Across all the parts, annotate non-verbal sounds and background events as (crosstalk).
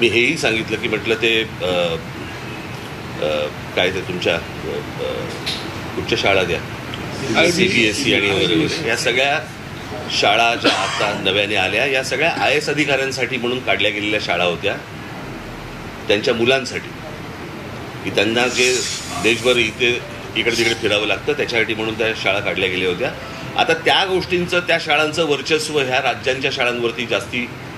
मी हेही सांगितलं की म्हटलं ते काय ते तुमच्या कुठच्या शाळा द्या? सी बी एस सी आणि वगैरे या सगळ्या शाळा ज्या आता नव्याने आल्या या सगळ्या आय एस अधिकाऱ्यांसाठी म्हणून काढल्या गेलेल्या शाळा होत्या त्यांच्या मुलांसाठी. की त्यांना जे देशभर इथे इकडे तिकडे फिरावं लागतं त्याच्यासाठी म्हणून त्या शाळा काढल्या गेल्या होत्या. आता त्या गोष्टींचं त्या शाळांचं वर्चस्व ह्या राज्यांच्या शाळांवरती जास्ती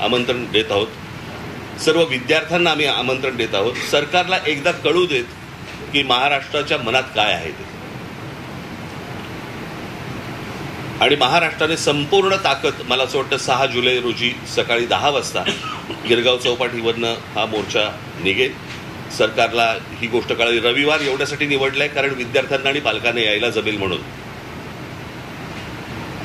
आमंत्रण देत आहोत. सर्व विद्यार्थ्यांना आम्ही आमंत्रण देत आहोत. सरकारला एकदा कळू देत की महाराष्ट्राच्या मनात काय आहे ते. आणि महाराष्ट्राने संपूर्ण ताकद मला असं वाटतं सहा जुलै रोजी सकाळी दहा वाजता गिरगाव चौपाटीवरनं हा मोर्चा निघेल. सरकारला ही गोष्ट कळाली. रविवार एवढ्यासाठी निवडलाय कारण विद्यार्थ्यांना आणि पालकांना यायला जमेल म्हणून.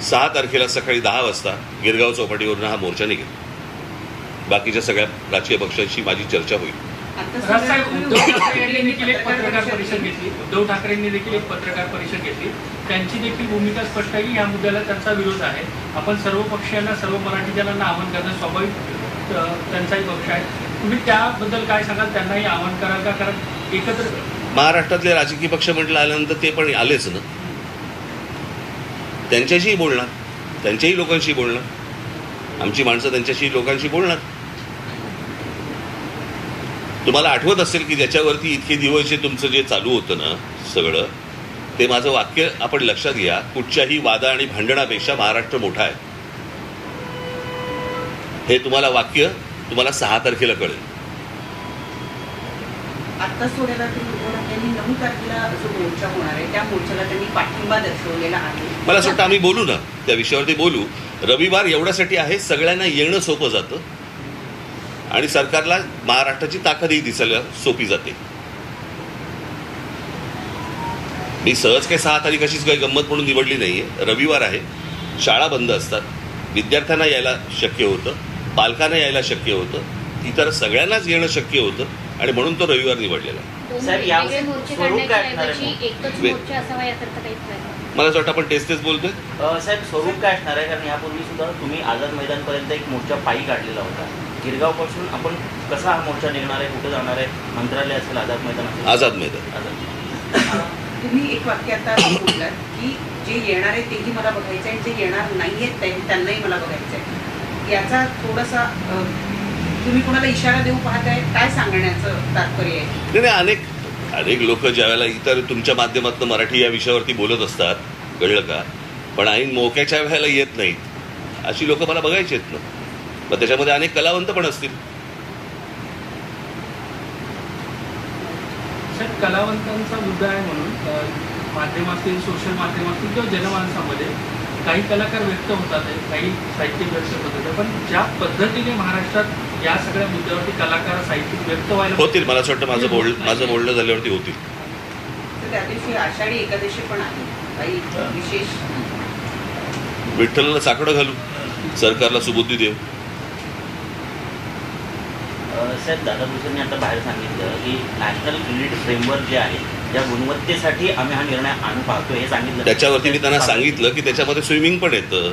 सहा तारखेला सकाळी दहा वाजता गिरगाव चौपाटीवरून हा मोर्चा निघेल. बाकीच्या सगळ्या राजकीय पक्षांशी माझी चर्चा होईल. उद्धव देखील एक पत्रकार परिषद घेतली. उद्धव ठाकरेंनी देखील एक पत्रकार परिषद घेतली. त्यांची देखील भूमिका स्पष्ट आहे की या मुद्द्याला त्यांचा विरोध आहे. आपण सर्व पक्षीयांना सर्व मराठी जनांना आवाहन करणं स्वाभाविक त्यांचाही पक्ष आहे. तुम्ही त्याबद्दल काय सांगाल? त्यांनाही आवाहन कराल का? कारण एकत्र महाराष्ट्रातले राजकीय पक्ष म्हटलं आल्यानंतर ते पण आलेच ना. त्यांच्याशीही बोलणार. त्यांच्याही लोकांशी बोलणार. आमची माणसं त्यांच्याशी लोकांशी बोलणार. तुम्हाला आठवत असेल की ज्याच्यावरती इतके दिवस जे तुमचं जे चालू होतं ना सगळं ते माझं वाक्य आपण लक्षात घ्या. कुठच्याही वादा आणि भांडणापेक्षा महाराष्ट्र मोठा आहे. हे तुम्हाला वाक्य तुम्हाला सहा तारखेला कळेल. आत्ताच थोड्या रात्री त्यांनी नऊ तारखेला जो मोर्चा होणार आहे त्या मोर्चाला त्यांनी पाठिंबा दर्शवलेला आहे. मला असं वाटतं आम्ही बोलू ना त्या विषयावरती बोलू. रविवार एवढ्यासाठी आहे सगळ्यांना येणं सोपं जातं. आणि सरकारला महाराष्ट्राची ताकदही दिसायला सोपी जाते. मी सहज काही सहा तारीख अशीच काही गंमत म्हणून निवडली नाहीये. रविवार आहे शाळा बंद असतात. विद्यार्थ्यांना यायला शक्य होतं पालकांना यायला शक्य होतं. इतर सगळ्यांनाच येणं शक्य होतं. आणि म्हणून तो रविवार निवडलेला. मला असं वाटतं आपण तेच तेच बोलतोय. साहेब स्वरूप काय असणार आहे? कारण यापूर्वी सुद्धा तुम्ही आझाद मैदानपर्यंत एक मोर्चा पायी काढलेला होता. गिरगावपासून आपण कसा हा मोर्चा निघणार आहे? कुठे जाणार आहे? मंत्रालय असेल आझाद मैदान असेल? आझाद मैदान. आझाद. तुम्ही एक वाक्य आता बोललात की जे येणार आहे तेही मला बघायचं आहे आणि जे येणार नाहीयेत ते- त्यांनाही मला बघायचं आहे. याचा थोडासा तुम्ही कोणाला इशारा देऊ पाहताय? काय सांगण्याचं तात्पर्य आहे? नाही नाही अनेक अनेक लोक ज्यावेळेला इतर तुमच्या माध्यमातून मराठी या विषयावरती बोलत असतात कळलं का? पण ऐन मोक्याच्या वेळेला येत नाहीत. अशी लोक मला बघायची आहेत ना. मग त्याच्यामध्ये अनेक कलावंत पण असतील. कलावंतांचा मुद्दा आहे म्हणून अ, माध्यम असतील सोशल माध्यम असतील किंवा जनमानसामध्ये काही कलाकार व्यक्त होतात काही साहित्यिक व्यक्त होतात. पण ज्या पद्धतीने महाराष्ट्रात या सगळ्या मुद्द्यावरती कलाकार साहित्यिक व्यक्त व्हायला होतील मला असं वाटतं माझं बोल माझं बोलणं झाल्यावरती होतील. त्या दिवशी आषाढी एकादशी पण आहे. काही विशेष विठ्ठलला साकडं घालू सरकारला सुबुद्धी देऊ साहेब दादा भुसेंनी आता बाहेर सांगितलं की नॅशनल क्रेडिट फ्रेमवर्क जे आहे त्या गुणवत्तेसाठी आम्ही हा निर्णय आणू पाहतो हे सांगितलं. त्याच्यावरती मी त्यांना सांगितलं की त्याच्यामध्ये स्विमिंग पण येतं.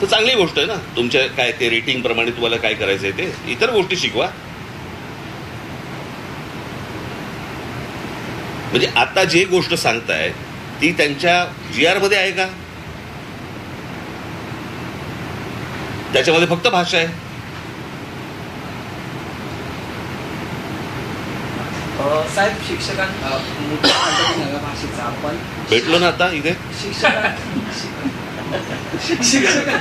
तर चांगली गोष्ट आहे ना. तुमच्या काय ते रेटिंग प्रमाणे तुम्हाला काय करायचं आहे ते. इतर गोष्टी शिकवा. म्हणजे आता जे गोष्ट सांगताय ती त्यांच्या जी आरमध्ये आहे का? त्याच्यामध्ये फक्त भाषा आहे. साहेब शिक्षकां भाषेचा आपण भेटलो ना आता इथे? शिक्षकां शिक्षका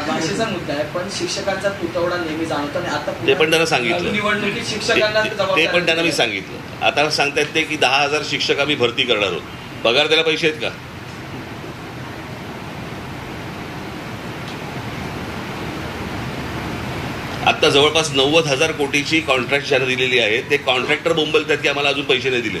भाषेचा मुद्दा आहे पण शिक्षकांचा तुटवडा नेहमी जाणवतो आणि आता ते पण त्यांना सांगितलं. निवडणुकीत ते शिक्षकांना ते- पण त्यांना मी. सांगितलं आता सांगतायत ते की दहा हजार शिक्षक आम्ही भरती करणार आहोत पगार द्यायला पैसे आहेत का आता जवळपास नव्वद हजार कोटीची कॉन्ट्रॅक्ट ज्यांना दिलेली आहे ते कॉन्ट्रॅक्टर बोंबलतात की आम्हाला अजून पैसे नाही दिले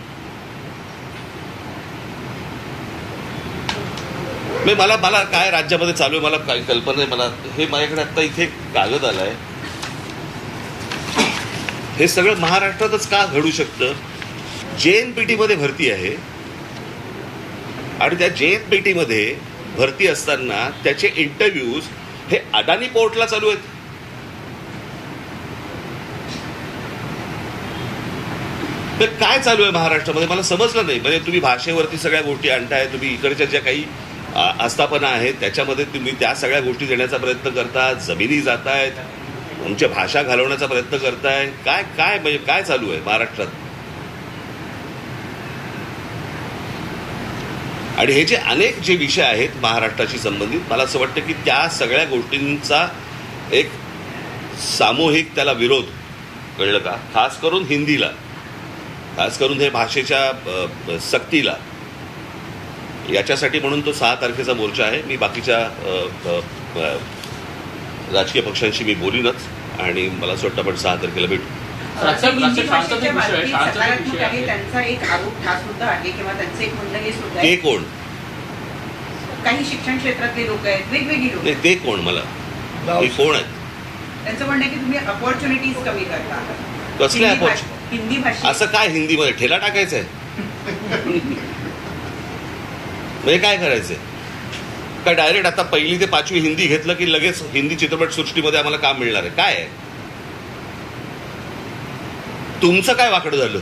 नाही मला मला काय राज्यामध्ये चालू आहे मला काही कल्पना नाही मला हे माझ्याकडे आता इथे कागद कागद आलाय. हे सगळं महाराष्ट्रातच का घडू शकतं? जे एन पी मध्ये भरती आहे. आणि त्या जे एन पी मध्ये भरती असताना त्याचे इंटरव्ह्यूज हे अदानी पोर्टला चालू आहेत. तर काय चालू आहे महाराष्ट्रामध्ये? मला समजलं नाही. म्हणजे तुम्ही भाषेवरती सगळ्या गोष्टी आणताय तुम्ही इकडच्या ज्या काही आस्थापना आहेत. त्याच्यामध्ये तुम्ही त्या सगळ्या गोष्टी देण्याचा प्रयत्न करता. जमिनी जात आहेत तुमच्या भाषा घालवण्याचा प्रयत्न करताय. काय काय म्हणजे काय चालू आहे महाराष्ट्रात? आणि हे जे अनेक जे विषय आहेत महाराष्ट्राशी संबंधित मला असं वाटतं की त्या सगळ्या गोष्टींचा एक सामूहिक त्याला विरोध कळलं का? खास करून हिंदीला. खास करून हे भाषेच्या सक्तीला. याच्यासाठी म्हणून तो सहा तारखेचा मोर्चा आहे. मी बाकीच्या राजकीय पक्षांशी मी बोलीनच आणि मला असं वाटतं आपण सहा तारखेला भेटू. ते कोण? काही शिक्षण क्षेत्रातले लोक आहेत वेगवेगळी लोक नाही ते कोण मला? ते कोण आहेत? त्यांचं म्हणणं की तुम्ही अपॉर्च्युनिटीज कमी करता. कसले हिंदी भाषे- असं काय हिंदीमध्ये ठेला टाकायचा आहे (laughs) म्हणजे काय करायचंय? का डायरेक्ट आता पहिली ते पाचवी हिंदी घेतलं की लगेच हिंदी चित्रपट सृष्टीमध्ये आम्हाला काम मिळणार आहे? काय आहे? तुमचं काय वाकडं झालं?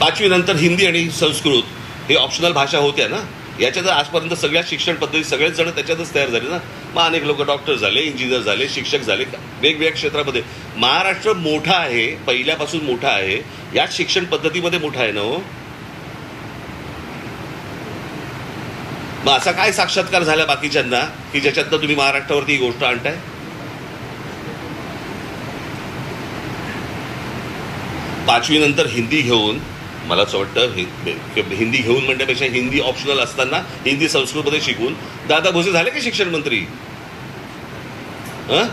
पाचवी नंतर हिंदी आणि संस्कृत हे ऑप्शनल भाषा होत्या ना? याच्यात आजपर्यंत सगळ्या शिक्षण पद्धती सगळेच जण त्याच्यातच तयार झाले ना? मग अनेक लोक डॉक्टर झाले इंजिनियर झाले शिक्षक झाले. वेगवेगळ्या क्षेत्रामध्ये. महाराष्ट्र मोठा आहे पहिल्यापासून मोठा आहे. याच शिक्षण पद्धतीमध्ये मोठा आहे ना हो? मग असा काय साक्षात्कार झाला बाकीच्यांना की ज्याच्यातनं तुम्ही महाराष्ट्रावरती ही गोष्ट आणताय? पाचवी नंतर हिंदी घेऊन मला असं वाटतं हिंदी घेऊन म्हणण्यापेक्षा हिंदी ऑप्शनल असताना हिंदी संस्कृतमध्ये शिकून दादा भोसे झाले का शिक्षण मंत्री? हं?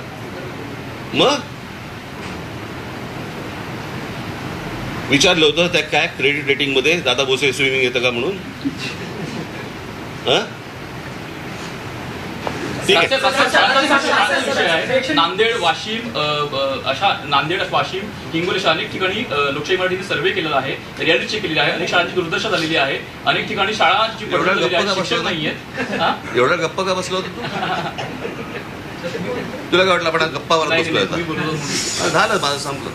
मग विचारलं होतं त्या काय क्रेडिट रेटिंगमध्ये दादा भोसे स्विमिंग येतं का म्हणून हं? नांदेड वाशिम अ, अ, अशा नांदेड वाशिम हिंगोली अशा अनेक ठिकाणी लोकशाही मराठीने सर्वे केलेला आहे रियालिटी चेक केलेली आहे अनेक शाळांची दुर्दशा झालेली आहे अनेक ठिकाणी शाळांची शिक्षक हा? एवढा गप्पा का बसलो होतो तू तुला काय वाटलं आपण. आता? झालं माझं संपलं.